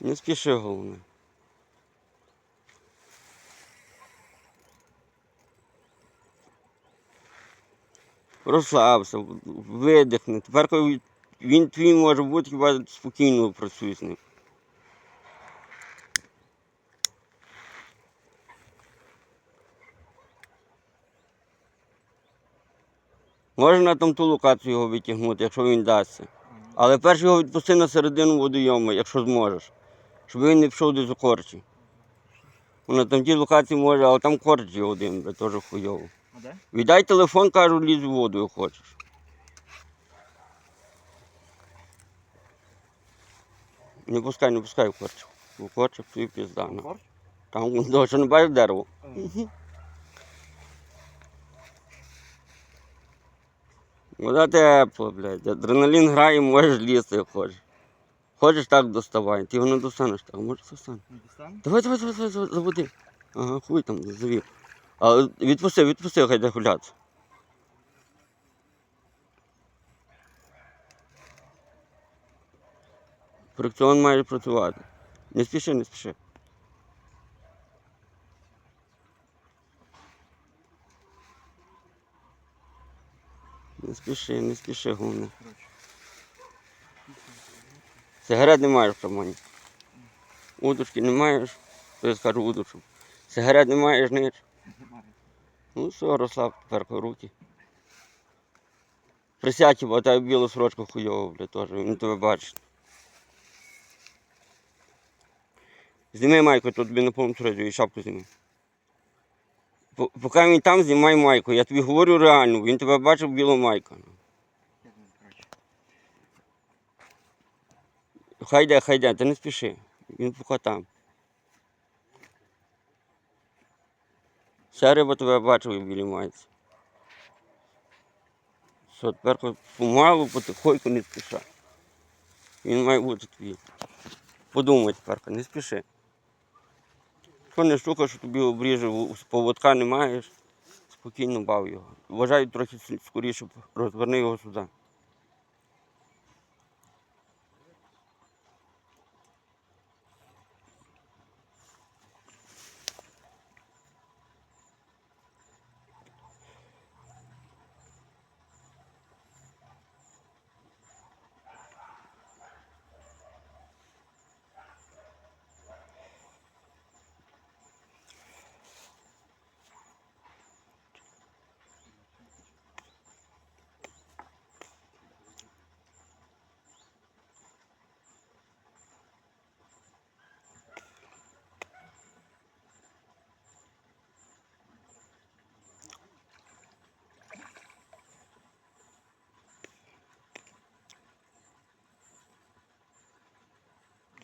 Не спіши головне. Розслабся, видихни. Тепер він твій може бути, хіба спокійно працюй з ним. Можна там ту локацію його витягнути, якщо він дасться. Але перш його відпусти на середину водойому, якщо зможеш. Щоб він не пішов десь у корчі. На там тій локації може, але там корч є один, бля, теж хуйово. А де? Віддай телефон, кажу, лізь у воду, як хочеш. Не пускай, не пускай в корчу. У корчу тобі пізда. на. Корч? Там ну, що не бачиш дерево. Вода тепла, блядь. Адреналін грає, можеш лізти, як хочеш. Хочеш так доставай. Ти його не достанеш так, може достане. Не? Давай, давай, давай, давай, давай, заводи. Ага, хуй там, завів. Але відпусти, відпусти, хай йде гуляти. Фрикціон має працювати. Не спіши, не спіши. Не спіши, не спіши, головне. Сигарет не маєш в кармані. Удочки не маєш, то я скажу удочку. Сигарет не маєш, ніч. Ну все, розслаб тепер руки. Присядь, бо тебе білу сорочку хуйову, бля, теж, він тебе бачить. Зніми майку, тут тобі на повному серйозі, і шапку зніми. Поки він там, знімай майку. Я тобі говорю реально, він тебе бачив білу майку. Хай йде, хай йде, ти не спіши. Він поки там. Вся риба тебе бачив і білі майці. Все, тепер помалу, потихоньку не спіша. Він має бути твій. Подумай тепер, не спіши. Що не штука, що тобі обріже, у- поводка не маєш, спокійно бав його. Вважаю трохи скоріше, розверни його сюди.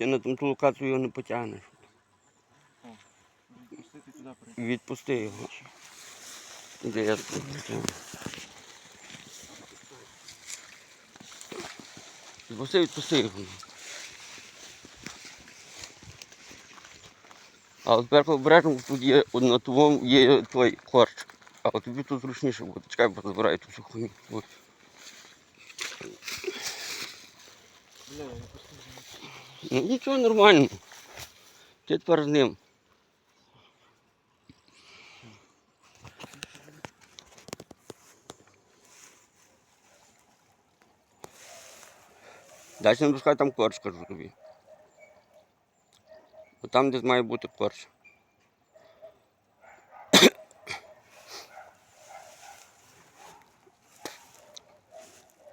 Ти на ту локацію його не потягнеш. Відпусти його. Іди, я. Відпусти, відпусти його. А от тепер обережно тут є на твоєму є той корч. А от тобі тут зручніше буде. Чекай, бо забирай ту всю хуйню. От. Ну нічого нормально. Ти тепер з ним. Далі не пускай там корч, кажу тобі. Бо там десь має бути корч.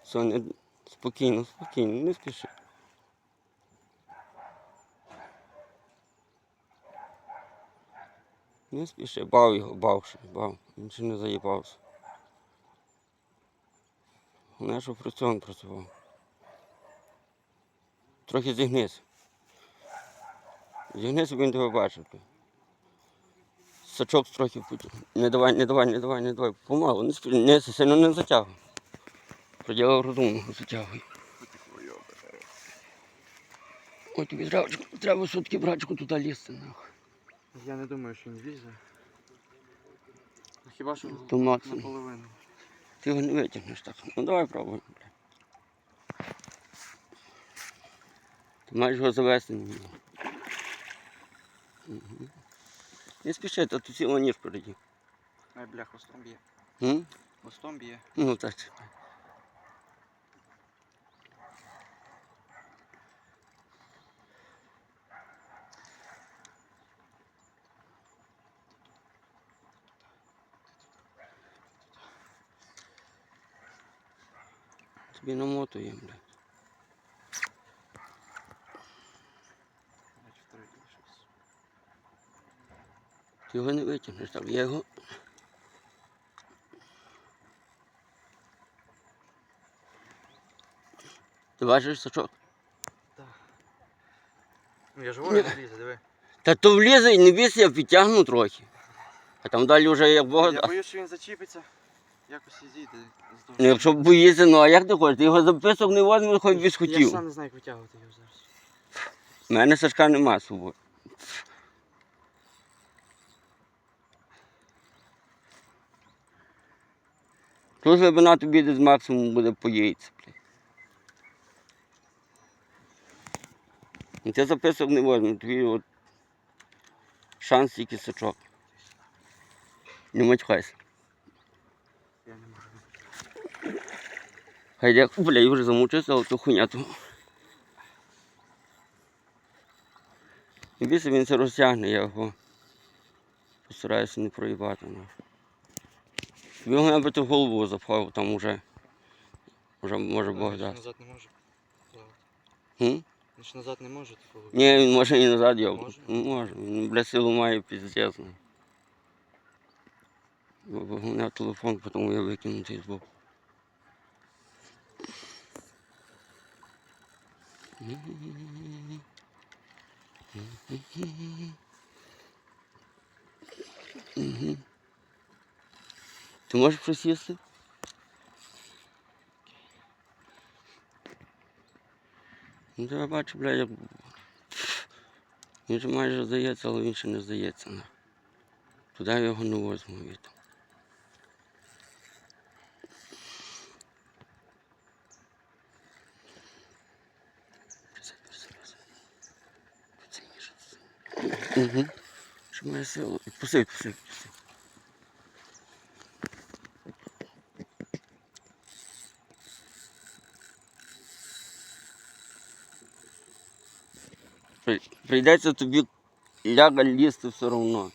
Все, не... спокійно, спокійно, не спіши. Не спіши, бав його, бав ще, бав. Він ще не заїбався. Головне, що фрикціон працював. Трохи зігнись. Зігнись, щоб він тебе бачив. Сачок трохи путь. Не давай, не давай, не давай, не давай. Помалу, не спіши, не сильно не затягуй. Приділав розумно, затягуй. Ой, тобі треба, треба сутки братчику туди лізти, нахуй. Я не думаю, що він влізе. Хіба що То максимум. наполовину. Ти його не витягнеш так. Ну давай пробуємо. бля. Ти маєш його завести на нього. Мгм. Не спіши, то тут ціла ніж впереді. Ай, бля, хвостом б'є. М? Хвостом б'є. Ну так. чекай. Тобі намотує, блядь. Ти його не витягнеш, так я його. Ти бачиш сачок? Ну я ж говорю, не лізе, диви. Та то влізе і не бійся, я підтягну трохи. А там далі вже як Бог. Я дасть. боюсь, що він зачіпиться. Якось і зійде. з Ну, якщо боїться, ну а як ти хочеш? Ти його записок не возьмеш, хоч без Я хотів. сам не знаю, як витягувати його зараз. У мене сачка нема з собою. Тут глибина тобі десь максимум буде по яйця, блядь. Ну, Ти записок не возьмеш, тобі от шанс тільки сачок. Не матюхайся. Я не можу. Хай як, бля, я вже замучився, але то хуйня то. І більше він це розтягне, я його постараюся не проїбати. Його навіть в голову запхав, там уже, вже може Бог дасть. назад не може. плавати. Він ж назад не може типу. Ні, він може і назад його. Може? Він, бля, силу має піздець. ну. Бо бо у мене телефон, тому я викинутий збоку. Мгм. Ти можеш присісти? Ну, я бачу, бля, як він же майже здається, але він ще не здається. Туди я його не возьму від. Угу. Що має силу? Відпусти, відпусти, відпусти. При- Прийдеться тобі ляга лізти все одно.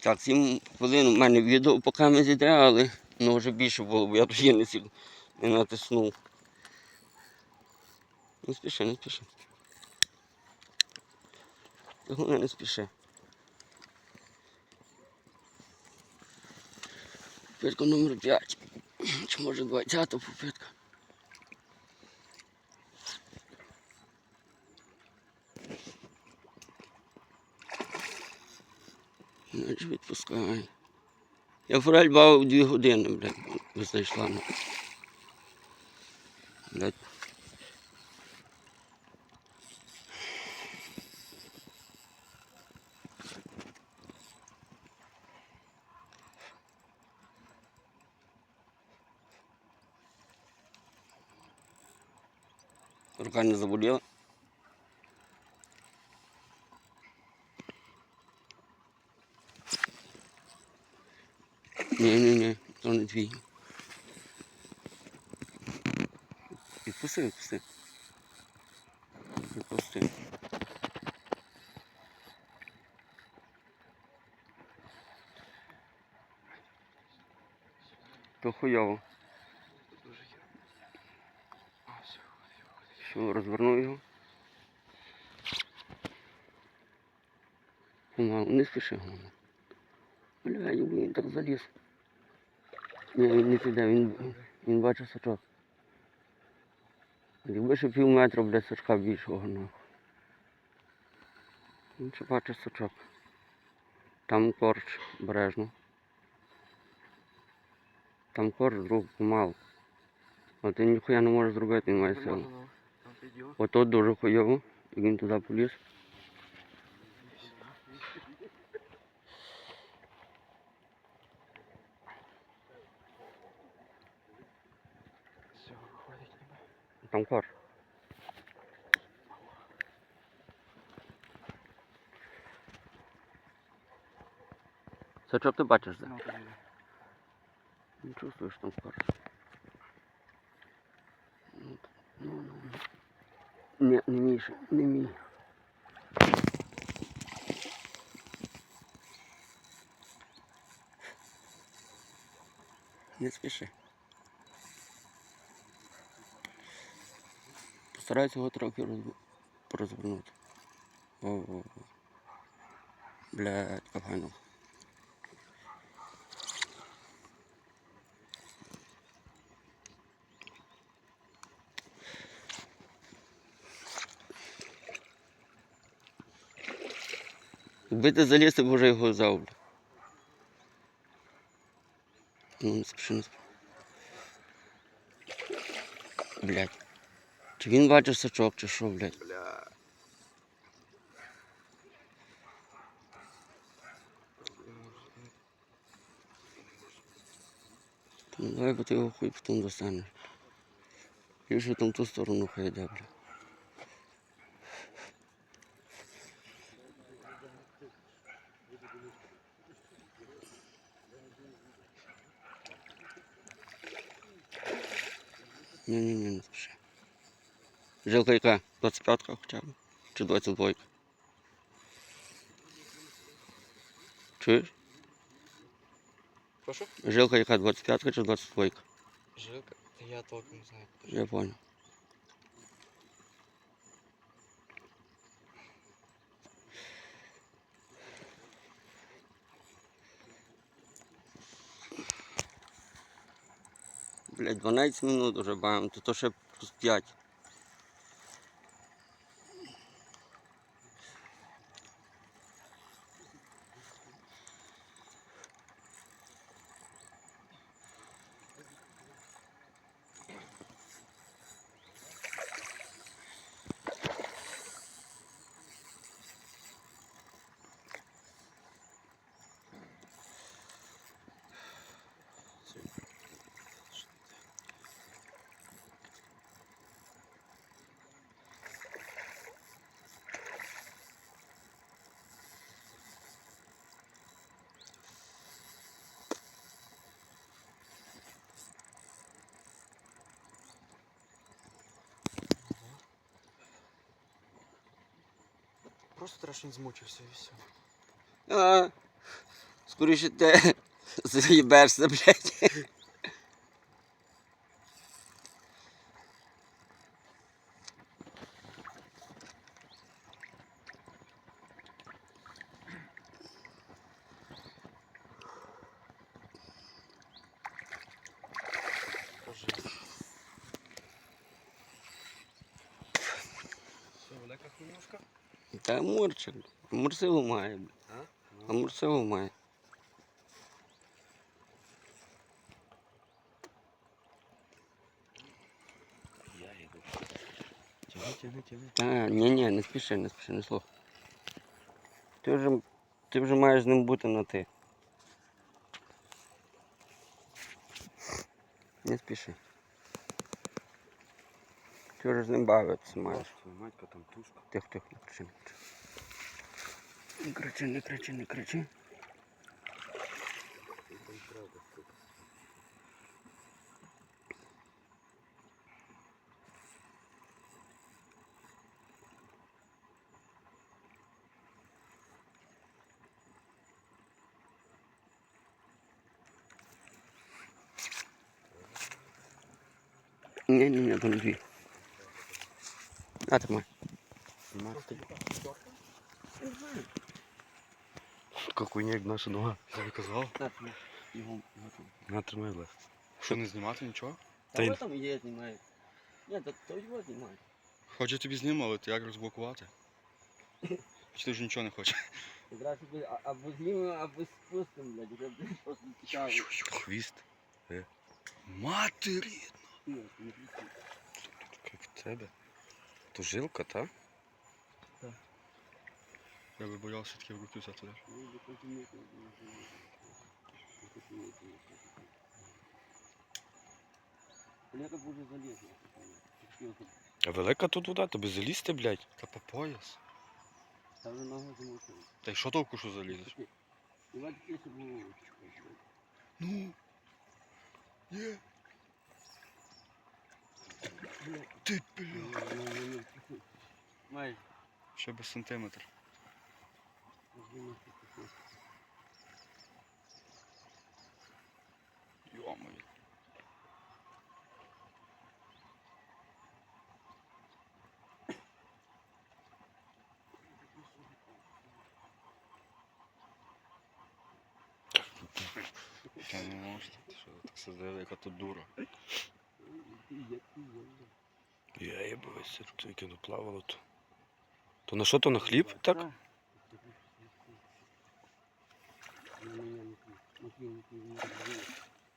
Так, 7 хвилин у мене відео поки не зійде, але ну, вже більше було, бо я є не, сіл- не натиснув. Не спіши, не спіши. Головне не спіши. Попитка номер 5. Чи може 20 попитка? Значить відпускай. Я форель бавив 2 години, блядь, знайшла. Ну. Блядь. Рука не заболела. Ні, ні, ні, то не твій. Відпусти, відпусти. Відпусти. То все, Що, розверну його. Не спіши головне. Бля, він так заліз. Ні, він не піде, він, він бачить сачок. Якби ще пів метра, бля, сучка більшого нахуй. Ну, бачить сачок. Там корч бережно. Там корч, друг, помал. А ти ніхуя не можеш зробити, немає має силу. Ото дуже хуйово, і він туди поліз. Там корж. Сачок ти бачиш, де? Ну, тоді. Не чувствуєш там корж. Ну, ну, ну. Ні, не мій, не мій. Не спіши. Постарайся його трохи розв- розвернути. О, о, о. Блядь, капгану. Якби ти заліз, ти б вже його взяв. бля. Ну, не спіши, не спіши. Блядь. Чи він бачив сачок, чи що, блядь? Бля. Ну, давай бо ти його хуй потім достанеш. Більше там ту сторону хай йде, бля. Ні, ні, ні, не спіши. Жилка яка? 25-ка хоча б? Чи 22? Чуєш? Прошу? Жилка яка 25 чи 22? Жилка? Та я толком не знаю. Я понял. Блять, 12 минут уже баємо, то, то ще плюс 5. Просто страшно змучився і все. А, скоріше ти заїбешся, блядь. Та мурчик. Мурсиву має, блядь. А? А мурсиву має. Я йду. Тяни, тяни, тяни. А, ні, ні, не спіши, не спіши, не слухай. Ти вже, ти вже маєш з ним бути на ти. Не спіши. Ти вже з ним бавитися маєш. Матька там тушка. Тихо, тихо, не кричи, не кричи. Не кричи, не кричи, не кричи. Ні, ні, ні, там дві. На тримай. Какой як наша нога. Я тобі казав? Його, його. На тримай легко. Що не знімати нічого? Та Та й- ось там є, знімає. Ні, так то його знімає. Хочу тобі зніму, але ти як розблокувати? Чи ти вже нічого не хочеш? Якраз аби- а- або знімемо, або спустимо, блядь, вже блядь, просто цікаво. Хвіст. Матері! Ні, не кричи. Як в тебе. То жилка, та? Я би боявся таки врутився туди. Ну, бо потім не треба, не треба. Потім не треба. Коляка б уже заліз. А велика тут вода, тобі залізти, блядь. Та по пояс. Ставлю ногу замовчу. Та й що толку, що залізеш? Іван тільки було. Ну. Є. Ти, бля. Майже. Ще без сантиметр. Йомаю. Та не можна. Що, так сидили, яка тут дура. Я їбався, тільки не плавало то. То на що то на хліб? Так?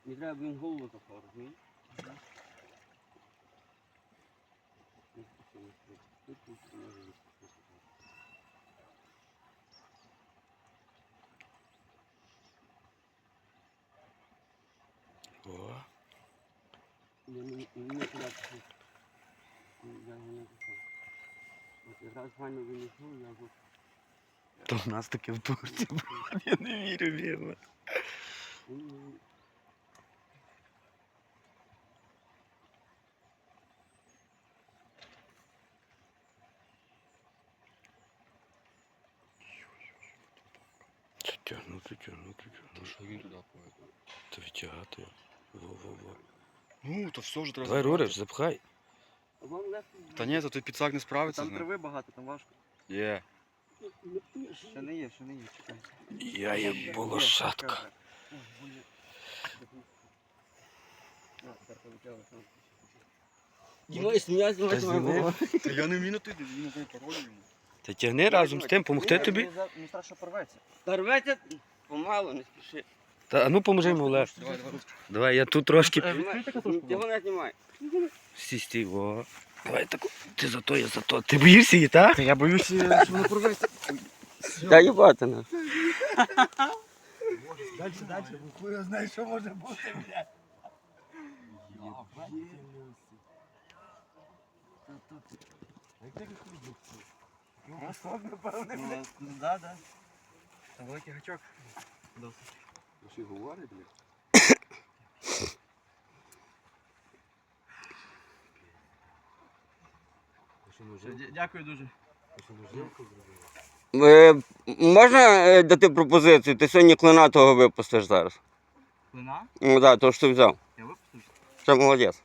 Не треба, блін, голову такого, розумієш? О, Я не вмію туди пішов. Я його не пішов. От якраз файно винесу, я вже... то в нас таке в турці. Я не вірю, вірно. Ну, тягнути, тягнути, Та тягнути. що він туди поведе? Та відтягати. Во-во-во. Ну, то все ж треба. Давай. Рурич, запхай. А вам легко? Та ні, то той підсак не справиться з Там ним. трави багато, там важко. Є. Ще не є, ще не є, чекай. Я є волошатка. Дімай, сміяй, знімай, Та знімай, зніми. бо- Та я не вмію на ти, він на пароль йому. Та тягни разом з тим, помогти тобі. Не страшно порветься. Та рветься помалу, не спіши. Та а ну поможи йому, Олег. Давай, давай. Давай, я тут трошки. Ти вона знімай. Стій, во. Давай так. Ти за то, я за то. Ти боїшся її, так? Та я боюся, що воно порветься. Та їбати нас. Далі, далі, бо хуй знає, що може бути, блядь. Ну, да, да. Там великий гачок. Що говорить, блядь? Дякую дуже. Е, можна е, дати пропозицію? Ти сьогодні клина того випустиш зараз. Клина? Ну так, то що ти взяв. Я випустив. Це молодець.